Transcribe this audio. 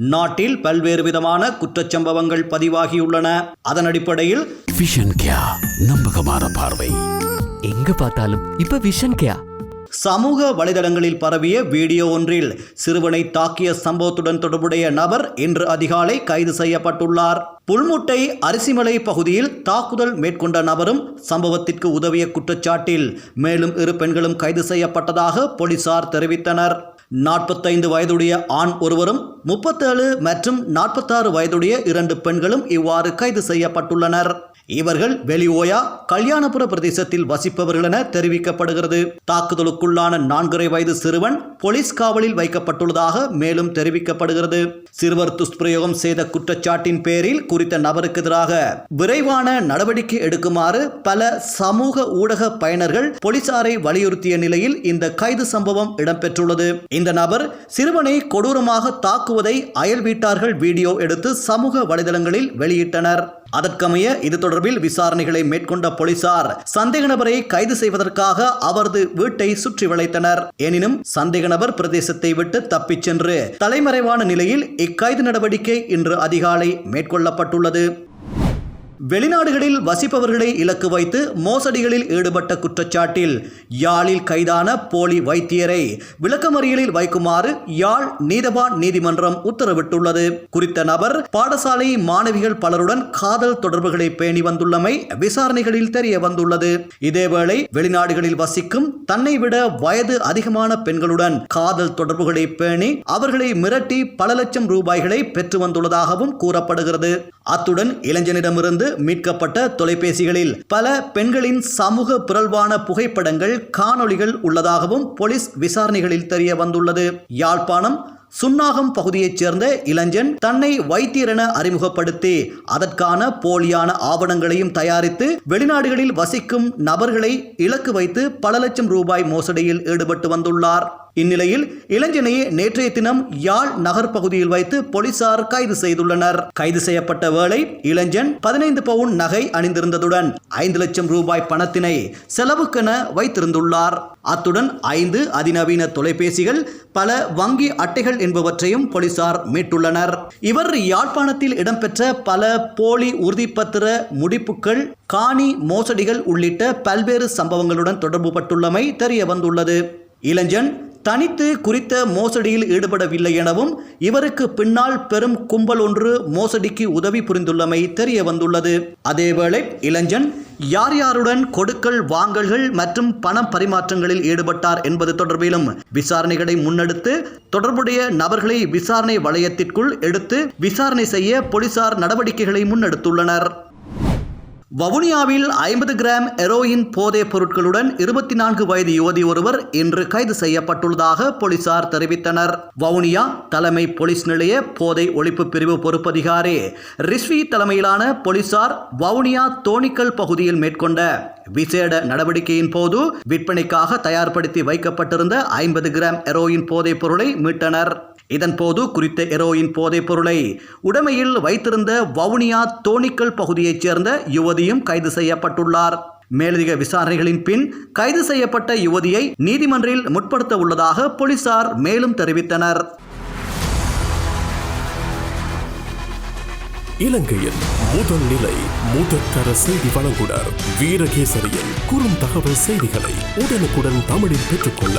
நாட்டில் பல்வேறு விதமான குற்றச்சம்பவங்கள் பதிவாகியுள்ளன. அதன் அடிப்படையில் விஷன் கியா நம்பகமான பார்வை எங்க பார்த்தாலும் இப்ப விஷன் கேயா சமூக வலைதளங்களில் பரவிய வீடியோ ஒன்றில் சிறுவனை தாக்கிய சம்பவத்துடன் தொடர்புடைய நபர் இன்று அதிகாலை கைது செய்யப்பட்டுள்ளார். புல்முட்டை அரிசிமலை பகுதியில் தாக்குதல் மேற்கொண்ட நபரும் சம்பவத்திற்கு உதவிய குற்றச்சாட்டில் மேலும் இரு பெண்களும் கைது செய்யப்பட்டதாக போலீசார் தெரிவித்தனர். நாற்பத்தைந்து வயதுடைய ஆண் ஒருவரும் முப்பத்தேழு மற்றும் நாற்பத்தாறு வயதுடைய இரண்டு பெண்களும் இவ்வாறு கைது செய்யப்பட்டுள்ளனர். இவர்கள் வெளிஓயா கல்யாணபுர பிரதேசத்தில் வசிப்பவர்கள் என தெரிவிக்கப்படுகிறது. தாக்குதலுக்குள்ளான நான்கரை வயது சிறுவன் போலீஸ் காவலில் வைக்கப்பட்டுள்ளதாக மேலும் தெரிவிக்கப்படுகிறது. சிறுவர் துஷ்பிரயோகம் செய்த குற்றச்சாட்டின் பேரில் குறித்த நபருக்கு எதிராக விரைவான நடவடிக்கை எடுக்குமாறு பல சமூக ஊடக பயனர்கள் போலீசாரை வலியுறுத்திய நிலையில் இந்த கைது சம்பவம் இடம்பெற்றுள்ளது. இந்த நபர் சிறுவனை கொடூரமாக தாக்குவதை அயல் வீட்டார்கள் வீடியோ எடுத்து சமூக வலைதளங்களில் வெளியிட்டனர். அதற்கமைய இது தொடர்பில் விசாரணைகளை மேற்கொண்ட போலீசார் சந்தேக நபரை கைது செய்வதற்காக அவரது வீட்டை சுற்றி வளைத்தனர். எனினும் சந்தேக நபர் பிரதேசத்தை விட்டு தப்பிச் சென்று தலைமறைவான நிலையில் இக்கைது நடவடிக்கை இன்று அதிகாலை மேற்கொள்ளப்பட்டுள்ளது. வெளிநாடுகளில் வசிப்பவர்களை இலக்கு வைத்து மோசடிகளில் ஈடுபட்ட குற்றச்சாட்டில் யாழில் கைதான போலி வைத்தியரை விளக்கமறியலில் வைக்குமாறு யாழ் நீதவான் நீதிமன்றம் உத்தரவிட்டுள்ளது. குறித்த நபர் பாடசாலை மாணவிகள் பலருடன் காதல் தொடர்புகளை பேணி வந்துள்ளமை விசாரணைகளில் தெரிய வந்துள்ளது. இதேவேளை வெளிநாடுகளில் வசிக்கும் தன்னை விட வயது அதிகமான பெண்களுடன் காதல் தொடர்புகளை பேணி அவர்களை மிரட்டி பல லட்சம் ரூபாய்களை பெற்று வந்துள்ளதாகவும் கூறப்படுகிறது. அத்துடன் இளைஞனிடமிருந்து மீட்கப்பட்ட தொலைபேசிகளில் பல பெண்களின் சமூக பிறழ்வான புகைப்படங்கள் காணொளிகள் உள்ளதாகவும் போலீஸ் விசாரணைகளில் தெரிய வந்துள்ளது. யாழ்ப்பாணம் சுன்னாகம் பகுதியைச் சேர்ந்த இளைஞன் தன்னை வைத்தியர் என அறிமுகப்படுத்தி அதற்கான போலியான ஆவணங்களையும் தயாரித்து வெளிநாடுகளில் வசிக்கும் நபர்களை இலக்கு வைத்து பல லட்சம் ரூபாய் மோசடியில் ஈடுபட்டு வந்துள்ளார். இந்நிலையில் இளைஞனையே நேற்றைய தினம் யாழ் நகர் பகுதியில் வைத்து போலீசார் கைது செய்துள்ளனர். கைது செய்யப்பட்ட வேளை இளைஞன் பதினைந்து பவுன் நகை அணிந்திருந்ததுடன் ஐந்து லட்சம் ரூபாய் பணத்தினை செலவுக்கென வைத்திருந்துள்ளார். அத்துடன் ஐந்து அதிநவீன தொலைபேசிகள் பல வங்கி அட்டைகள் என்பவற்றையும் போலீசார் மீட்டுள்ளனர். இவர் யாழ்ப்பாணத்தில் இடம்பெற்ற பல போலி உறுதிப்பத்திர முடிப்புகள் காணி மோசடிகள் உள்ளிட்ட பல்வேறு சம்பவங்களுடன் தொடர்புபட்டுள்ளமை தெரிய வந்துள்ளது இளைஞன் தனித்து குறித்த மோசடியில் ஈடுபடவில்லை எனவும் இவருக்கு பின்னால் பெரும் கும்பல் ஒன்று மோசடிக்கு உதவி புரிந்துள்ளமை தெரிய வந்துள்ளது. அதேவேளை இளைஞன் யார் யாருடன் கொடுக்கல் வாங்கல்கள் மற்றும் பணம் பரிமாற்றங்களில் ஈடுபட்டார் என்பது தொடர்பிலும் விசாரணைகளை முன்னெடுத்து தொடர்புடைய நபர்களை விசாரணை வளையத்திற்குள் எடுத்து விசாரணை செய்ய போலீசார் நடவடிக்கைகளை முன்னெடுத்துள்ளனர். வவுனியாவில் ஐம்பது கிராம் எரோயின் போதைப் பொருட்களுடன் இருபத்தி நான்கு வயது யுவதி ஒருவர் இன்று கைது செய்யப்பட்டுள்ளதாக போலீசார் தெரிவித்தனர். வவுனியா தலைமை போலீஸ் நிலைய போதை ஒழிப்பு பிரிவு பொறுப்பதிகாரி ரிஸ்வி தலைமையிலான போலீசார் வவுனியா தோணிக்கல் பகுதியில் மேற்கொண்ட விசேட நடவடிக்கையின் போது விற்பனைக்காக தயார்படுத்தி வைக்கப்பட்டிருந்த ஐம்பது கிராம் எரோயின் போதைப் பொருளை மீட்டனர். இதன்போது குறித்த ஹெரோயின் போதைப் பொருளை உடமையில் வைத்திருந்த வவுனியா தோணிக்கல் பகுதியைச் சேர்ந்த யுவதியும் கைது செய்யப்பட்டுள்ளார். மேலதிக விசாரணைகளின் பின் கைது செய்யப்பட்ட யுவதியை நீதிமன்றில் முற்படுத்த உள்ளதாக போலீசார் மேலும் தெரிவித்தனர். இலங்கையின் முதல் நிலை முதற்கர செய்தி வழங்குனர் வீரகேசரியின் குறும் தகவல் செய்திகளை உடனுக்குடன் தமிழில் பெற்றுக்கொள்ள